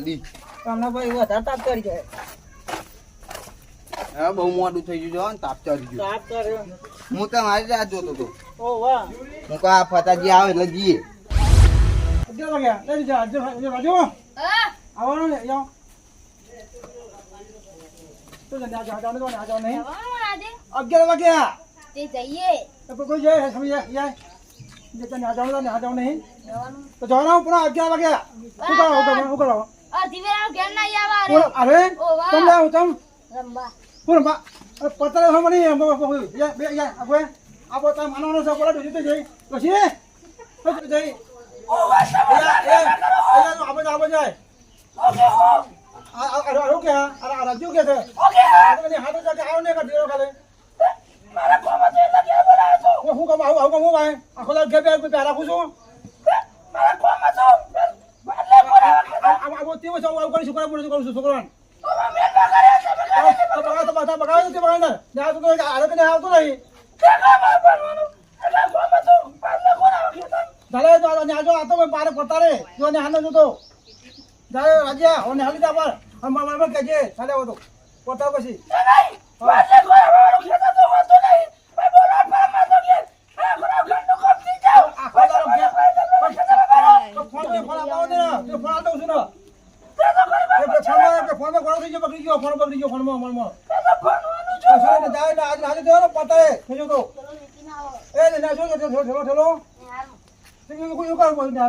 જલ્દી તમને ભાઈ વધારે તાપ કરી જાય. હવે બહુ મોડું થઈ ગયું હો ને તાપ ચડી ગયું. તાપ કર્યો હું તમારી રાહ જોતો હતો. ઓ વાહ. હું કહું ફતાજી આવે એટલે જઈએ. અગિયાર વાગ્યા લઈ જા આજે બાજુ આવવાનું ને જાઓ. તો જલ્દી આ જાઓ જાઓ આ જાઓ નહીં. અગિયાર વાગ્યા તે જઈએ. તો કોઈ જાય સમજી જાય જે તને આ જાઓ ને આ જાઓ નહીં. તો જવાનું પૂરા અગિયાર વાગ્યા શું કરો શું વેળા ઘેર નહીં આવવા રે. અરે. તમને આવું તમ. રમવા. પૂરા બા પતરે હમ નહીં એમ બહુ યા બે યા આપણે આપો તા માનવાનો છે બોલા દુજી તો જઈ. પછી જઈ. ઓ એ આપણે આપણે જાય આ આ આ આ કે આ? રાજ્ય કે છે? ઓકે હાથ જાકે આવ ને કાઢી કાલે મારા કોમા તો એટલે કે બોલાવ હું કોમ આવું આવું કોમ ભાઈ આખો દાડ ઘે બે રાખું છું? મારા કોમા એટલે બોલાવ આ આ તે વસો આવું કરી છોકરા બોલું કરું છું છોકરાને બગાડ તો બધા બગાડ તો બગાડ ને આ નહીં. ચાલે તો આ આજો આ તો બારે પડતા રે જો ને હાનો જોતો જાય રાજ્યા ઓને હાલી જા પર હમ મામા માં કહેજે. ચાલે આવો તો. પછી દાડો ઘેર- તો ફોન પે ફોન આપાવો ને તે ફોન આલતો છું ને એ પે ફોનમાં એ પે ફોનમાં ઘણો થઈ ગયો બગડી ગયો ને. તો એ ને તે. કોઈ કર બોલ ને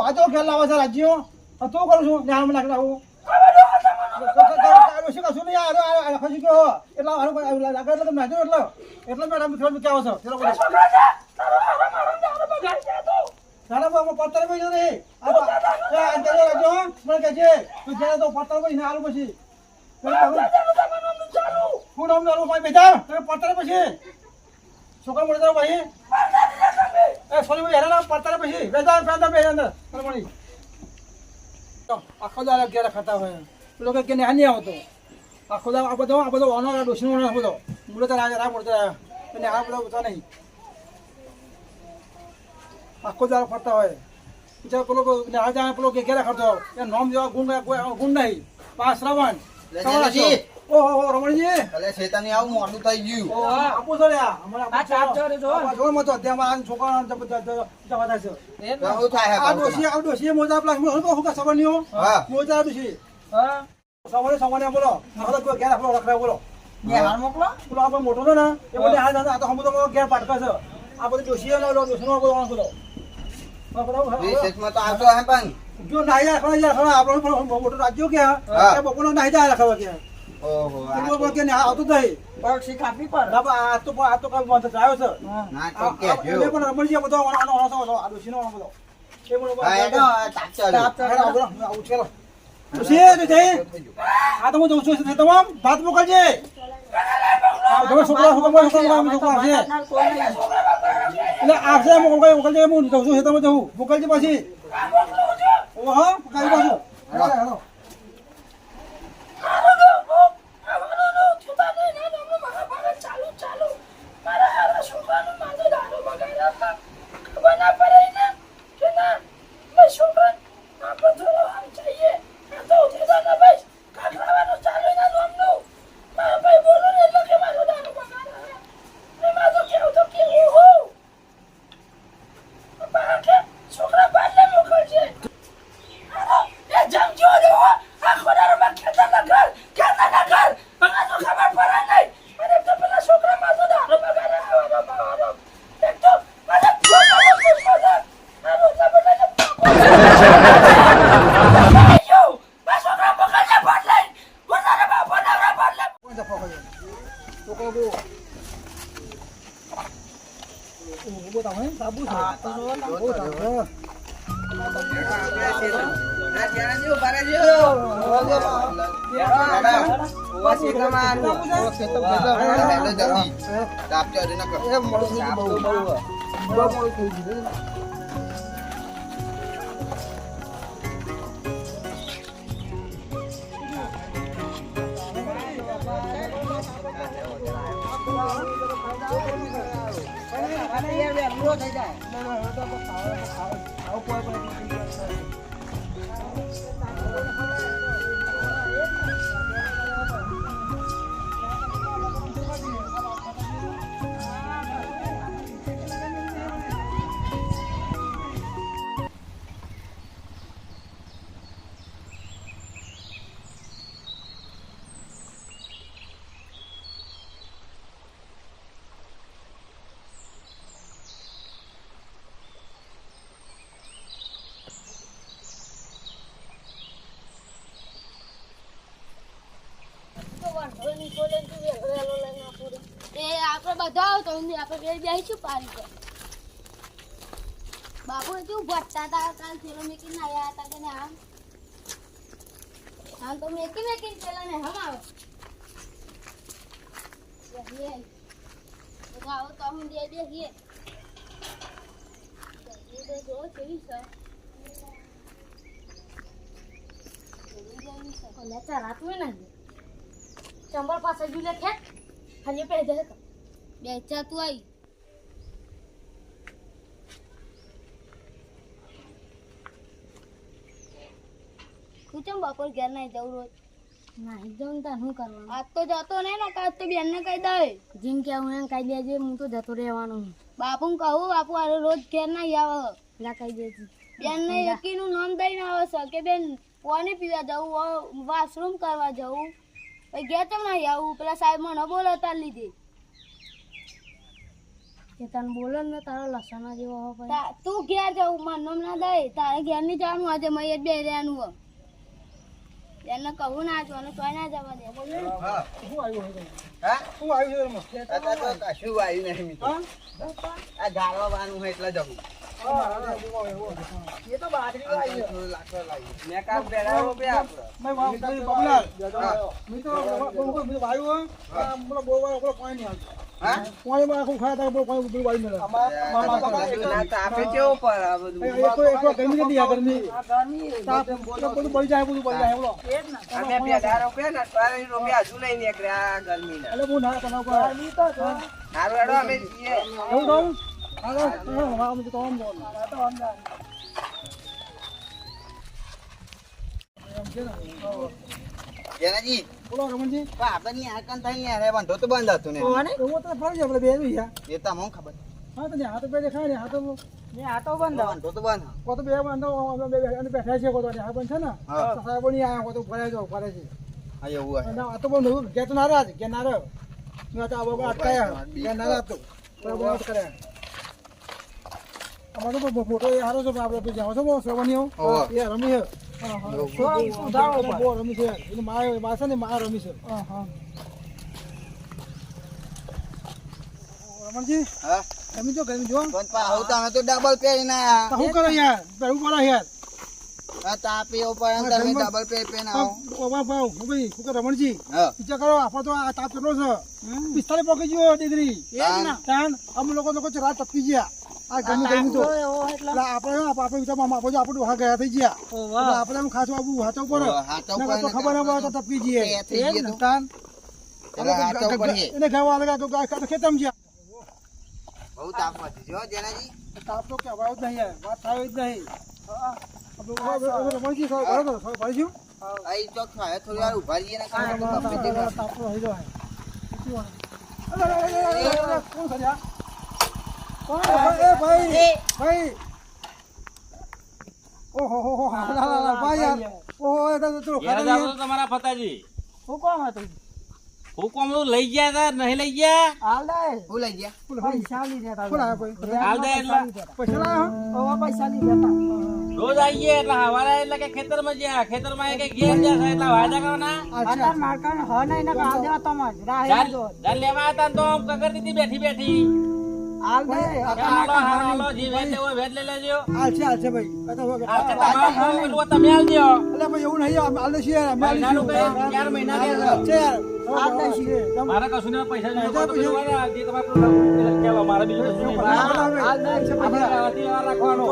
આજો ખેલ લાવે છે રાજ્યો. તો કરું છું ને આમ નાખ લાવું શું કશું નહીં આ આ આ ખસી ગયો એટલા હારું લાગે એટલે તમે નાખ્યો એટલે એટલે મેડમ થોડું કેવો છો ચલો બોલો તારા બાબા આખો દાડા ખાતા હોય. લોકો કે નહીં આવતો આખો ખુદા આ બધો આ બધો ઓનો ડોસી ઓનર બધો મૂળે તો રાજા રા પડતો અને આ બધો બધા નહીં આખો દાડો ફરતા હોય બીજા પેલો આ જાય પેલો કે ઘેરા ખરતો એ નોમ જેવા ગુણ કોઈ ગુણ નહીં પાસ શ્રવણ. ઓહો રમણજી ભલે શેતાની આવું મોડું થઈ ગયું ઓ આપો છો લ્યા અમારે આ ચાપ ચોરે જો. જો મતો ત્યાં આ છોકરા જવા થાય છે આ ડોસી આ ડોસી મોજા પ્લાસ હું તો હુકા સવણીઓ હા. મોજા ડોસી હા. સવારે સવારે બોલો આપણે કોઈ ઘેર આપણો રખડા બોલો ને હાલ મોકલો પેલો આપણો મોટો ને એ બધે હાલ આ તો હમ તો ઘેર પાટકા છે આ બધું ડોસી નો બધો વાંધો બોલો વિશેષમાં તો આવતો હે પણ જો નાઈ જાય ખરા ખરા આપણો પણ મોટો રાજ્યો કે હા. બપોરનો નાઈ જાય રખવા કે ઓહો આ કે ને આવતું જ નહીં પક્ષી કાપી પર આ તો આ તો કઈ વાંધો આવ્યો છે ના તો પણ રમણજી બધો આ બધો એ હા, તાપ. તાપ આવો, આવો, ચાલો. ડોસી, ડોસી. આ તો હું જઉં છું તમામ. ભાત મોકલજે. છોકરા છોકરા છોકરા છોકરા છે. એટલે આ છે મોકલજે મોકલજે હું જઉં છું ખેતરમાં જવું મોકલજે પછી. ઓહો હેડો કોણ તારો દાબ ચો દેના કર એ મોડું થઈ બહુ બહુ બહુ મોડું થઈ ગયું થઈ જાય આવું કોઈ પણ આપણે આવો તો આપણે ઘરે બેસીશું પાણી પર. બાપુ કેવું ભટતા હતા કાલ થેલો મેકીને આવ્યા હતા કે ને? આમ તો મેકી મેકીને થેલો ને હમ આવે. આવો તો હું દે. બેસીએ જો કેવી છે. ચંબલ પાસે જુલે કે ખાલી પે દે બે ચા તું આવી તું ચમ બપોર ઘેર નહીં જવું રોજ નહીં જવું તાર શું કરવાનું? આજ તો જતો નહીં ને કાજ તો બેન ને કહી દે. જીમ કે હું એમ કહી દેજે હું તો જતો રહેવાનું. બાપુ કહું બાપુ આ રોજ ઘેર નહીં આવે. લા કહી દેજે. બેન ને. એકીનું નામ દઈને આવે છે કે બેન પાણી પીવા જવું વોશરૂમ કરવા જવું. ઘેર તો નહીં આવું? પેલા સાહેબ મને બોલો તાર લીધે. કે તને બોલો ને તારો લસણ જેવો હોય તું ઘેર જવું મને ના દે તારે ઘેર નહીં જવાનું આજે મય જ બે રહેવાનું હો એને કહું ના જવાનું તોય ના જવા દે. હા. શું આવ્યું તમે? હા? શું આવ્યું તો કશું આવ્યું નહીં મિત્રો. હા? આ ગાળવાનું હોય એટલે જવું. એ તો બાજરી લાકડું. મેં બેડાવો બે આપણે. મેં. મેં વાયુ બહુ નહીં આવતું. ગરમી બધું બધું. એ? હા, હા, બોલ. આ તો અંદર. એમ છે ને. જેનાજી, બોલો, રમણજી. પણ આપણે ની થઈ ને અરે વાંધો તો બંધ હતું ને એવું તો ફરી આપણે બે આવી એ તો અમને ખબર હા, તો ત્યાં બે દેખાય ને, હાથો ને આ તો બંધ વાંધો તો બંધ કો તો બે વાંધો બે અને બેઠા છે કો તો ત્યાં પણ છે ને તો સાહેબો નહીં આયા કો તો ફરે જો ફરે છે હા એવું અને આ તો બહુ નવું તો નારાજ ઘેર ના મેં તો આ બાબા અટકાયા ઘેર નારાજ તો બરાબર અટકાયા અમારો તો મોટો એ હારો છે પણ આપણે તો જાઓ છો બહુ સેવનીઓ એ રમી છે. રમી છે. ને મારે રમી છે. હા હા. રમણજી હા? રમી જો ગરમી જો. પણ પા હવે તો તો ડબલ. તો કરો યાર? પહેરું કરો યાર? આ તાપે ઉપર તમે ડબલ ભાવ ભાઈ રમણજી? વિચાર કરો આપણે તો આ તાપ કેટલો છે? પિસ્તાલીસ પહોંચી ગયો ડિગ્રી. તાન. અમુક લોકો લોકો રાત ટપકી ગયા. આ ગમી ગરમી તો એવો એટલે. આપણે આપણે આપણે વિચારમાં આપણે જો આપણે ડોહા ગયા થઈ ગયા. એટલે આપણે એમ ખાસ બાબુ હાચો પર તો ખબર ન પડે તો તપકી જઈએ. ગયું એને ખાવા લાગ્યા તો ગાય ખાતો ખેતમ ગયા બહુ તાપ વધી ગયો જેનાજી. તાપ તો કહેવાય જ નહીં વાત થાય જ નહીં. આપણે રમણજી બરાબર ભરીશું અહીં ચોક થાય થોડી વાર ઊભા રહીએ ને કામ તો તપે જાય કોણ છે કોણ? એ ભાઈ ભાઈ. ઓહો હો હો હા હા, હા, ભાઈ યાર. ઓહો એ તો તો ઘેર જાવ તો તમારા ફતાજી. શું કોમ હતું? હુકમ તો લઈ ગયા તા નહીં લઈ ગયા? હાલ દે. હું લઈ ગયા. પૈસા લીધા તા કોણ આવ્યા ભાઈ હાલ દે એટલે. પૈસા લાવ્યા ઓવા પૈસા લીધા તા રોજ આઈએ એટલે હવારે એટલે કે ખેતરમાં જ્યાં ખેતરમાં એ કે ઘેર જશે એટલે વાયદા કરવાના. અત્યારે મારકાને હ નહીં ને હાલ દેવા તમાર. રાહે જો લેવા હતા તો આમ દીધી બેઠી બેઠી. હાલ દે હાલો હાલો જી વેચ લેવો વેચ લઈ લેજો. હાલ છે હાલ છે ભાઈ. કે તમે આલ દો. અલ્યા ભાઈ એવું નહીં હાલ દે છીએ અમે હાલ મહિનાનું દઈશું. ચાર મહિના હાલ ગયા છે યાર હાલ દે મારે કશું પૈસા જે તમારે બીજું છે રાખવાનો.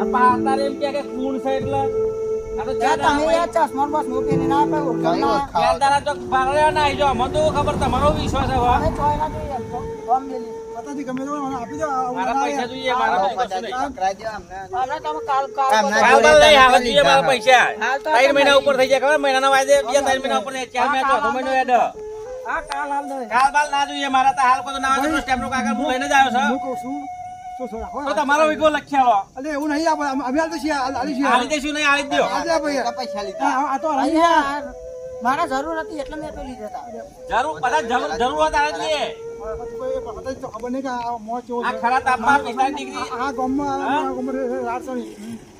આ પા એમ કે કે છે એટલે ના ના. ના. ના ત્રણ મહિના ઉપર થઈ જાય મહિના ના વાયદે બીજા ત્રણ મહિના ઉપર. ચાર મહિના ચોથો મહિનો હેડ. કાલ હાલ બાલ ના જોઈએ મારા તો હાલ કોઈ ના હોય તો સ્ટેમ્પનો કાગળ હું લઈને જ આવ્યો છું તમારો વિગો લખ્યાલો અલે એવું નહીં આપણે અમે આલી દેશું નહીં આલી દ્યો. આજે ભાઈ પૈસા લીધા આ તો અહીંયા મારે જરૂર હતી એટલે મેં તો લીધા હતા જરૂર બધા જરૂર જરૂર હોય ત્યારે જ લઈએ. પતાજી તો ખબર નહીં કે આ મોં કેવો આ ખરા તાપમાં પિસ્તાલીસ ડિગ્રી આ ગામમાં ગામમાં રાત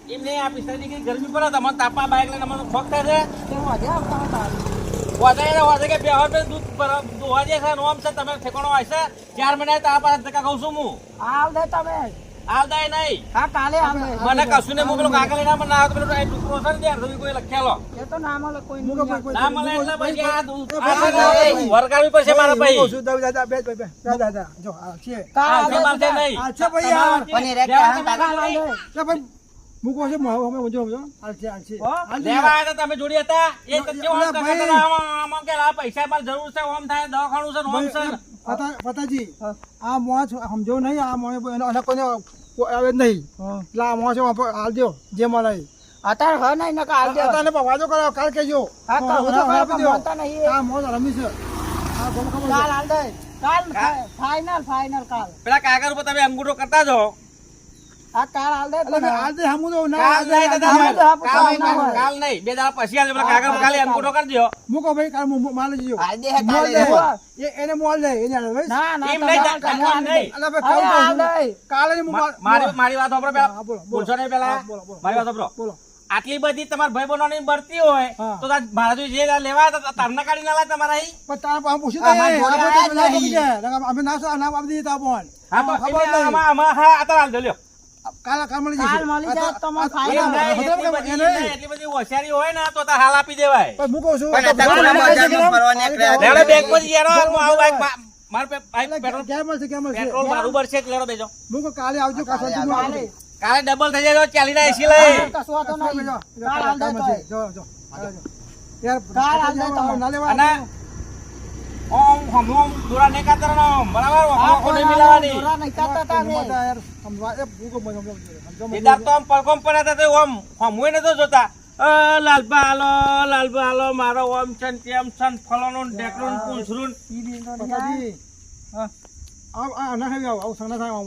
એમ નહીં આ પિસ્તાલીસ ડિગ્રી ગરમી પડે તમને તાપમાં બાઇક લઈને મને શોખ થાય છે હું આજે આવતા હતા? વધારે વધારે કે બે વાર દૂધ દોવા દે છે નોમ છે તમે ઠેકાણો હોય ચાર મહિના તારા પાસે ધક્કા ખાઉં છું હું હાલ દે તમે હાલ દાય નહીં હા કાલે હાલ મને કશું ને હું પેલો કાગળ લઈને મને ના આવે તો પેલો આ ટુકડો છે ને સુધી કોઈ લખ્યાલો એ તો ના મળે કોઈ કહું, ના મળે એટલે પછી આ દૂધ- એ આ ભાઈ, દૂધ વરગાડવી પડશે મારા ભાઈ હું દાદા, દાદા, બે, બે. દાદા, દાદા, જો, આ છે. આ છે નહીં. આ છે ભાઈ, આ. પણ એ રે કે લેવા હા, તમે. દે લે ભાઈ, મૂકો છે, મોં અમે સમજો, સમજો. આલસી છે, આ છે. હો? આ છે. લેવા આવ્યા હતા તમે જોડી હતા એ તો કેવો અલા કરતા આમાં- આમાં કે આ પૈસા પર જરૂર છે ઓમ થાય દવાખાનું છે ઓમ છે. પતા- પતાજી, આ મોં સમજો નહીં આ મોં અને આવે નહીં એટલે આ મોં છે વાપર- હાલ દ્યો, જે મળે એ. અત્યારે હ નહીં નકર હાલ દે અત્યારે વાજો કરાવો, કાલ કહેજો. હા, કાલ તો આપી. આ મોં રમી છે. આ ગમ ખબર કાલ. દે કાલ ફાઇનલ ફાઇનલ કાલ પેલા કાગળ ઉપર તમે અંગૂઠો કરતા જો હા કાલ હાલ દે એટલે તમે. હાલ દે, હામું દો, ના, કાલ દે, નહીં હાલ દે. દાદા, હાલ દે, આપો કાલ સમય કાલ- નહીં બે દાડા પછી આવજો પેલા કાગળ ખાલી અંગૂઠો કરી દો મૂકો ભાઈ, કાલ મુ- મુ- માલ જજો. હાલ દે હે, દે. એને મોલ દે, એને ભાઈ. ના ના એમ નહીં કાલ દે, અલા ભાઈ, કાલ અરે હાલ કહું દે. કાલે જ હું મા- મોલ- મારી મારી વાત સાંભળો પેલા હા, બોલો, બોલો. બોલશો નહીં પેલા હા, બોલો, બોલો. મારી વાત સાંભળો બોલો. આટલી બધી તમારા ભાઈ બહેનોની ભરતી હોય તો મારા જે લેવા હતા તમને કાઢી ના તમારા પણ તારા પાસે પૂછ્યું ના અમે ના આપી દીધા તો હા તો ખબર નહીં. આમાં આમાં હા આ તો હાલ દો લ્યો કાલ કાલ મળી કાલ મળી જાય તો મને આ- ફાયદો એમ આ- નહીં, આ- એટલી બધી એને- નહીં, એટલી બધી હોશિયારી હોય ને તો તાર હાલ આપી દેવાય પણ મૂકો છું. પણ આ તો અત્યારે ભગવાન બજારમાં મળે છે ફરવા કેમ? નીકળ્યા. આ લેવડે તો- બેંકમાં યાર હું આવું બાઈક માર પે બાઈક પેટ્રોલ ક્યાં મળશે, ક્યાં મળશે? પેટ્રોલ બરાબર છે લેડો બેજો મૂકો, કાલે આવજો કાલ હું ડબલ થઈ જાય તો ચાલી ના એસી લઈ કશું વાંધો નહીં. જો, જો, કાલ હાલ દે તો. જો, જો, જો. યાર, કાલ હાલ દે તો. ના લેવા ઓમ હમ ઓમ દોરા નહીં કાતરનો બરાબર? હા, ઓમ નહીં મિલાવાની દોરા નહીં કાઢતા તા મે યાર, એ ભૂકો મજો મજો સમજો, તો આમ પડકોમ પર હતા તો ઓમ હમુય નતો જોતા. અ લાલબા હાલો લાલબા હાલો મારો ઓમ છન તેમ છન ને ડેકરોન ને ઈ બી. હા. આ આ, ના હે આવ, આવ, સંગના થાય આવ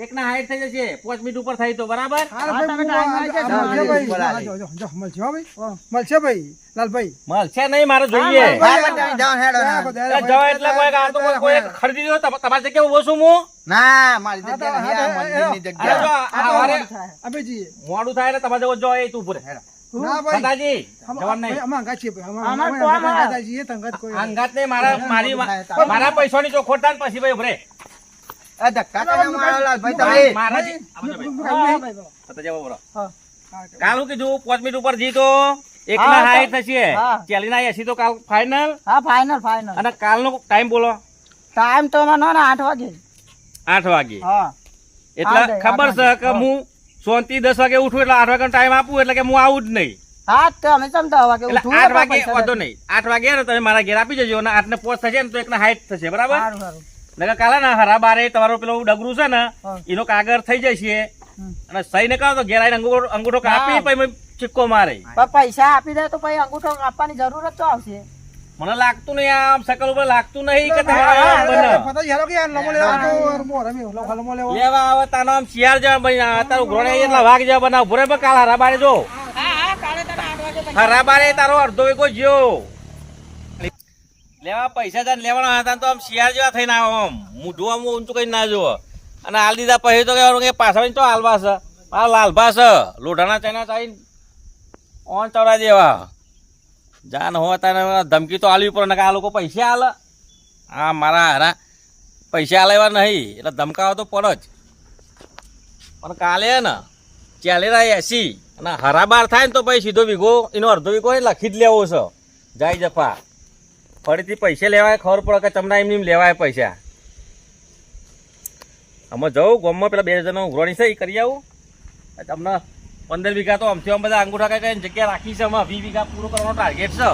ના એક ના હાઈટ થઈ જશે પાંચ મિનિટ ઉપર થાય તો બરાબર? મળશે ભાઈ. લાલભાઈ. મળશે નહીં મારે જોઈએ. હા, હા, પણ તમે જાઓ ને, હેડો. ને. એ જવા એટલે કોઈ કોઈ- કોઈ ખરીદી દો તમ- તમારી જગ્યાએ ઊભો છું હું? ના મારી જગ્યા. મોડું થાય. એટલે તમારે જો એ તું પૂરે ના મારા મારી મારા પૈસાની ચોખોટ ને પછી ભાઈ ઉભરે આ ધક્કા મારો લાલભાઈ તમે? મારા બોલો. કાલ હું કીધું પાંચ મિનિટ ઉપર જી તો એક ના તો- થશે. ચાલી ના એસી તો કાલ ફાઈનલ હા ફાઈનલ ફાઈનલ અને કાલનો ટાઈમ બોલો. ટાઈમ તો મને આઠ વાગે. આઠ વાગે. હા. એટલે ખબર છે કે હું શાંતિ દસ વાગે ઉઠું એટલે આઠ વાગ્યાનો ટાઈમ આપું એટલે કે હું આવું જ નહીં. હા તો અમે ચમતા વાગે એટલે આઠ વાગે વાંધો નહીં. આઠ વાગે ને તમે મારા ઘેર આપી જજો અને આઠ ને પોચ થશે ને તો એક ને હાઈટ થશે બરાબર? નકર કાલે ના હરા બારે તમારો પેલો ડગરું છે ને એનો કાગર થઈ જશે. અને સહી ને કહો તો ઘેર આવીને અંગૂઠો અંગૂઠો કાપી પછી ચિક્કો મારે. પૈસા આપી દે તો પછી અંગૂઠો આપવાની જરૂરત તો આવશે. મને લાગતું નહીં આમ સકલ ઉપર લાગતું નહીં કે લેવા આવે તાનો આમ શિયાળ જવા બની તારું ઘોડે એટલા વાઘ જવા બનાવ. ભૂરે પણ કાલ હરા બારે જો. હા હા કાલે તને આઠ વાગે પૈસા હરા બારે તારો અડધો વીઘો જ્યો. લેવા, પૈસા જાને લેવાના હતા તો આમ શિયાળ જેવા થઈને આવો આમ. મૂઢું આમ ઊંચું કઈ ના જુઓ અને હાલ દીધા પછી તો કહેવાનું કે પાછળ તો હાલવા છે. આ લાલભા છે. લોઢાના ચાઇના ચાઈ ઓન ચવડા દેવા. જાન હો તાને ધમકી તો આલવી પડે કે આ લોકો પૈસા આલે. આ મારા હારા પૈસા આલેવા નહીં, એટલે ધમકાવો તો પડે જ. પણ કાલે હે ને ચાલેરા એસી. અને હરાબાર થાય ને તો પછી સીધો વીઘો, એનો અડધો વીઘો લખી જ લેવો છે. જય જફા. ફરીથી પૈસે લેવાય ખબર પડે કે તમને એમ એમ લેવાય પૈસા. આમાં જવું ગોમમાં પેલા બે હજારનો ઉઘરાણી છે એ કરી આવું. તમને પંદર વીઘા તો આમથી આમ બધા અંગૂઠા કઈ કઈ જગ્યા રાખી છે અમે વીસ વીઘા પૂરો કરવાનો ટાર્ગેટ છે.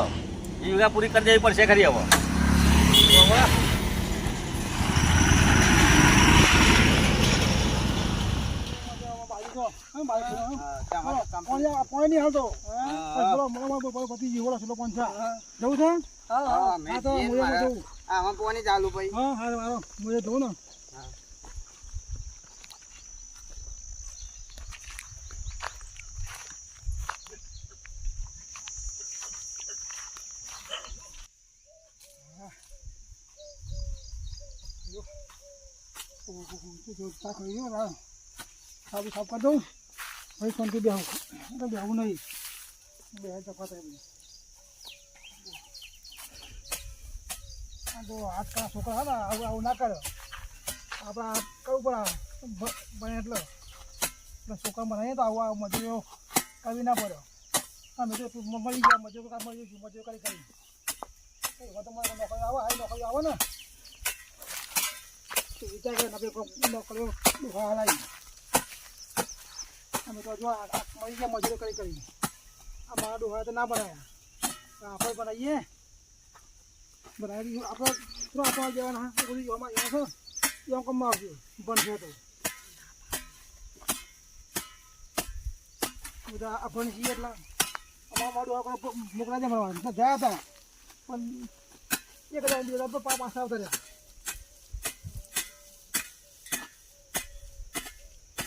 વીસ વીઘા પૂરી કરી દેવી પડશે ખરી હવે પાણી નહીં હાલતો પતી ગયું? જવું છે? હા, મેં હા, તો હું. આમાં પોની ચાલુ ભાઈ હા હારું હારું હું જોઉં ને સાબુ સાફ કરી દઉં ભાઈ શાંતિ બેહું તો બેહું નહીં બે ચપાત તો આજકાલ છોકરા હા આવું આવું ના કરે. આપણે કરવું પડે ભણે એટલે. એટલે છોકરા બનાવીએ તો આવું આવું મજૂરીઓ કરવી ના પડે. હા મજૂર મળી ગયા, મજૂર કામ મળી ગયું મજૂર કરી કરી. એ તો તમારે નોકરી આવે આ નોકરી આવે ને. વિચાર કરે નોકરી નોકરીઓ દુખા હલાવી અમે તો જો મળી ગયા, મજૂરી કરી કરી. આ મારા ડોહા તો ના બનાવ્યા આપણે બનાવીએ બનાવી આપણે થોડા આપવા જવાના હા બધું એમાં એમાં છે એમ કમ આવશે બનશે તો. બધા આપણને છીએ એટલે અમારા મારું આપણે મોકલા દે મળવા ગયા હતા. પણ એક હજાર હજાર પા પાછા આવતા રહ્યા.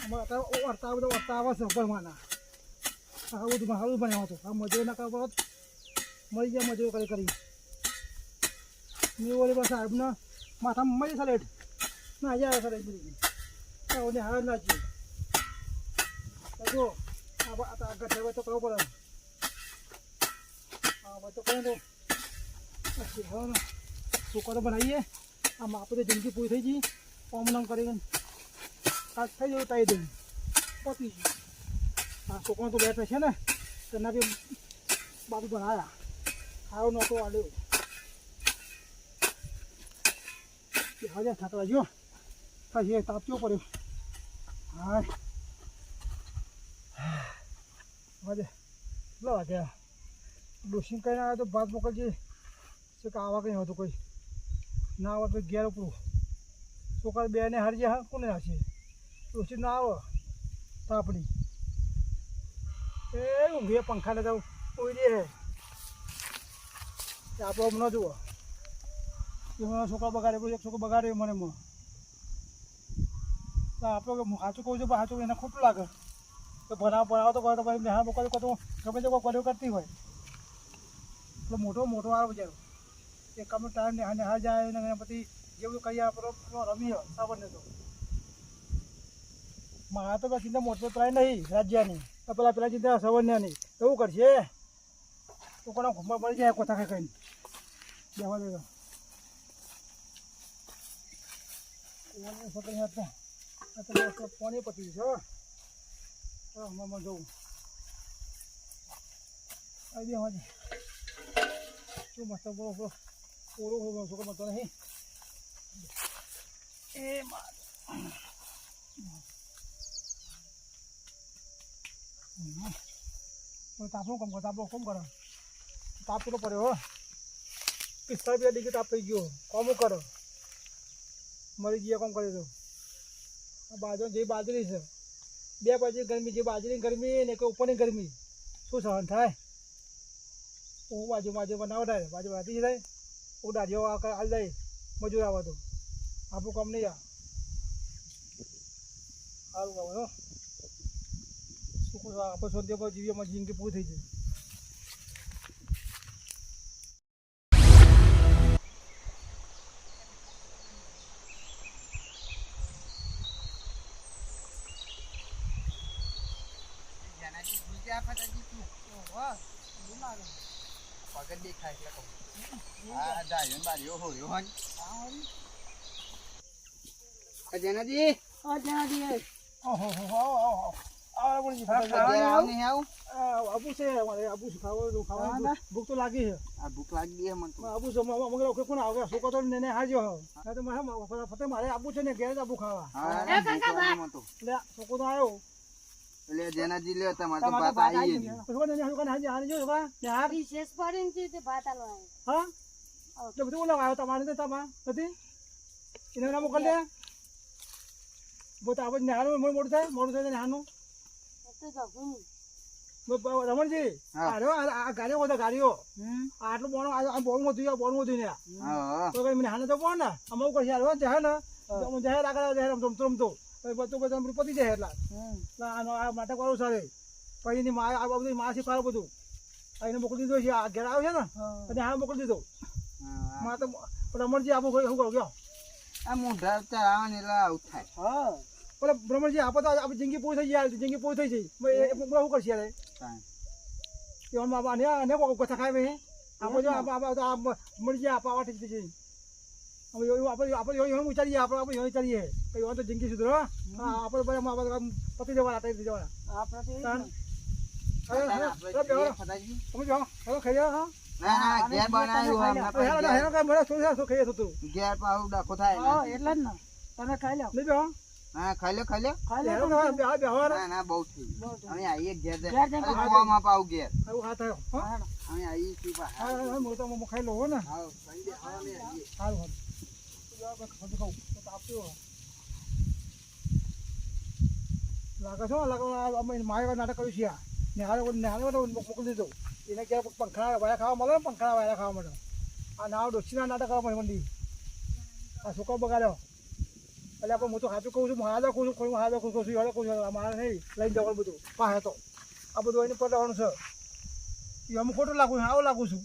અમારે વર્તા બધા વર્તા આવે છે ભણવાના. કરી કરી. ઓલી પાસે સાહેબના માથામાં મળી સલેટ ના જાય સલેટ બધી ઓને હાર ના છે જો, આ ગઠે તો કરવો પડે. હા ભાઈ તો કરે. તો પછી હવે છોકરો બનાવીએ. આમાં આપણે જિંદગી પૂરી થઈ ગઈ. ઓમ નામ કરીને. કાચ થઈ જવું તાઈ દઉં પતી ગયું. હા છોકરો તો બેઠો છે ને, તેના બી બાબુ બનાવ્યા આવો નહોતો આલ્યો. હજાર થાકવા જો. પછી તાપ કેવો પડ્યો? હા વાજે. લો વાગે ડોસીને કહીને આવ્યો તો ભાત મોકલજે. છે કે આવા કંઈ હતું કોઈ. ના આવે તો ઘેર ઉપરું છોકરા બેને હારજે હા? કોને હારશે? ડોસી ના આવે. તાપડી એ ઊંઘે પંખાને તો કોઈ દે હે આપણો હમણાં છોકરા બગાડે કોઈ એક છોકરો બગાડે મને આપણે સાચું કહું છું, પણ સાચું એને ખોટું લાગે. તો ભણાવ ભણાવ તો તો ભાઈ હા મોકલો તો ગમે તે કોઈ કર્યો કરતી હોય. એટલે મોટો મોટો આવે જાય એક કામ ટાઈમ નેહા નેહા જાય ને પછી જેવું કહીએ આપણો રમીએ રમી સાબરને તો. મારા તો ચિંતા મોટો ત્રાય નહીં, રાજ્યની. તો પેલા પેલા ચિંતા સવર્ણ્યાની એવું કરશે? તો કોના ઘૂમવા મળી જાય કોથા ખાઈ ખાઈને બેવા દેવા પાણી પકડી હતા બસ પાણી પતી છે હો હમણાં જવું આવી હાજી શું મસ્ત બોલો બોલો ઓળો હોવો છોકરો મતો નહીં એ માર તાપનું કામ કરો તાપનું કોમ કરો તાપ કેટલો પડ્યો હો પિસ્તાળીસ ડિગ્રી તાપ થઈ ગયો કોમ કરો મરી ગયા કોમ કરી દઉં આ બાજુ જે બાજરી છે. બે બાજરી ગરમી, જે બાજરીની ગરમી ને કે ઉપરની ગરમી. શું સહન થાય? હું બાજુ બાજુ ના થાય બાજુ રાતી જાય. હું દાઢીઓ હાલ જાય, મજૂર આવે તો. આપણું કામ નહીં આ સારું કામ શું આપણે શોધ્ય પર જીવીમાં જિંદગી પૂરી થઈ જાય જેનાથી બીજા ફટાજી તું પગત દેખાય એટલે કહું આ ડાયો બારીઓ હોયો હન જેનાજી ઓહો હો હો હો આવો રમણજી, ઘેર આવ નહીં આવું આ આબુ છે અમારે ભૂખ તો લાગી છે ભૂખ લાગી મને આબુ છે મગર કોણ આવે છોકરો તો ને હાજો હા તો ફતે મારે આબુ છે ને ઘેર જ આબુ ખાવા છોકરો તો આવ્યો એટલે જેનાજી લ્યો તમારે તો ભાત ભાત આવી આવી ગઈ ગયો છોકરો ને છોકરો હાજી હારી જો છોકરા ને વિશેષ પડીને છે તે ભાત આલવા હા? તો બધું ઓલા આવ્યો તમારે ને તમારે. નથી એને ના મોકલ દે. બહુ તો આપણે નેહાનું મોડું થાય મોડું થાય નેહાનું. તો જવું રમણજી આ ગાડીઓ બધા ગાડીઓ. આટલું બોનું આ બોલ વધુ બોનું વધુ ને તો કઈ મને હાને તો બોન ને? અમારું કઈ યાર હોય ને. તો જાહેર આગળ જાહેર રમતો રમતો. બધું બધું બધું પતી જાય એટલા. એટલે આનો આ માટે વાળું સારે પછી એની મા આ બધું મા ફાળો બધું. એને મોકલી દીધો છે. આ ઘેર આવે છે ને અને હા મોકલી દીધો. મા માં તો રમણજી આપો શું કરો ગયો આ મોઢા ચડાવવા ને એટલે આવું થાય હા. પેલા બ્રહ્મણજી આપો તો આપણે જિંદગી પૂરી થઈ જાય જિંદગી પૂરી થઈ જઈ શું કરશે યાર. એમાં બાબા ને ને કોઈ કથા ખાય ભાઈ. આપો જો આપ આપ આ મળી જાય આપવા વાટી જઈ આપણે આપણે એવું વિચારીએ આપણે આપણે વિચારીએ. કે વાંધો જિંદગી સુધરો હા. આપણે બધા મા પતિ દેવાના પતિ દેવાના આપણે તો એ જ તાન. ને. હવે હવે આપણે હવે બેહો. જઈએ ફટાજી. તમે જાઓ. હવે ખાઈ લો હા. ના ના ઘેર બનાવ્યું હમણાં હવે હેરો પછી હેરો કાંઈ મને શું શું ખાઈએ થતું ઘેર પાછું ડખો થાય હા ને. એટલે જ ને. તમે ખાઈ લો. નહીં બેહો હા ખાઈ લો ખાઈ લો. ખાઈ લો હેરો કાંઈ બેહો બેહો ના. લાગે છે લાગે મારે નાટક કર્યું છે. આ નિહાળે નિહાળે તો મોકલી દીધો. એને ક્યાં પંખા વાયા ખાવા મળે ને પંખા વાયા ખાવા મળે આ નાવ ડોસીના નાટક કરવા મંડી. આ છોકરો બગાડ્યો. એટલે આપણે હું તો સાચું કહું છું હું હાલો કહું છું, કોઈ હાલો કહું છું હાલો કહું છું મારે નહીં, લઈને જવાનું લાગુ છું. લાગુ છું.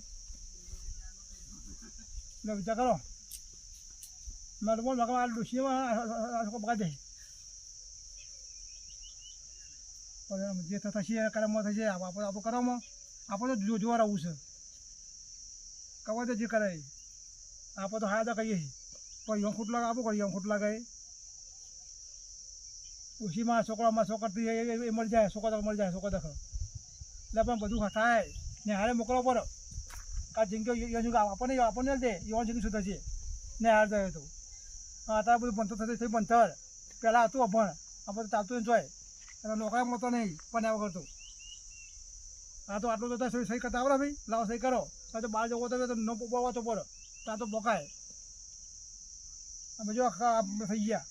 પણ જે છે કરવામાં થશે. આપણે આપણું કરવામાં આપણે તો જોવા રહેવું છે. કવા તો જે કરે. આપણે તો હાયા કહીએ. છીએ પણ યો ખૂટ લાગે આપણું કરીએ ખોટ લાગે. ઉસીમાં છોકરામાં છોકરતી એ મળી જાય, છોકરો તો મળી જાય, છોકરો દખ એટલે પણ બધું થાય. ને હારે મોકલો પડે કાં જિંદગી આપણને આપણને દે. યો જિંદગી થશે? ને હાર થયો તો. અત્યારે બધું ભણતર થતું થયું ભણતર પહેલાં હતું અભણ. આપણે ચાલતું ને જોય અને નોકરી મળતો નહીં, પણ આ વગર આ તો આટલું તો સહી સહી કરતા આવડે ભાઈ. લાવો, સહી કરો. આ તો બહાર જવો તો ન બોલવા તો પડે. તો આ તો બોકાય અમે જો થઈ ગયા.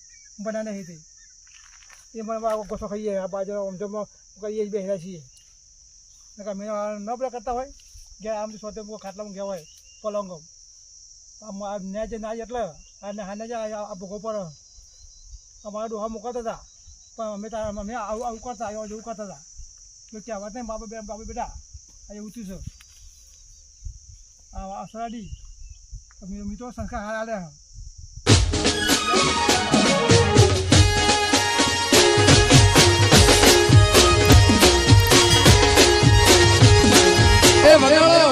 બનાને હતી એ મને ગોસો ખાઈએ. આ બાજુ આમ કરીએ જ બેસ્યા છીએ. નકર મેં ન પેલા કરતા હોય. ગયા આમ સોતે ખાટલામાં ગયા હોય. પલંગો. આમ આ ન્યા જે ના એટલે અને હાને જે આ આ ભોગો પર અમારા ડોહા મોકલતા હતા. પણ અમે તારા અમે આવું આવું કરતા આવ્યો જેવું કરતા હતા. તો કે વાત નહીં બાબા બે બાબા બેટા, આ એવું છે. આ સરાડી તમે મિત્રો સંસ્કાર હાલ હાલે મગર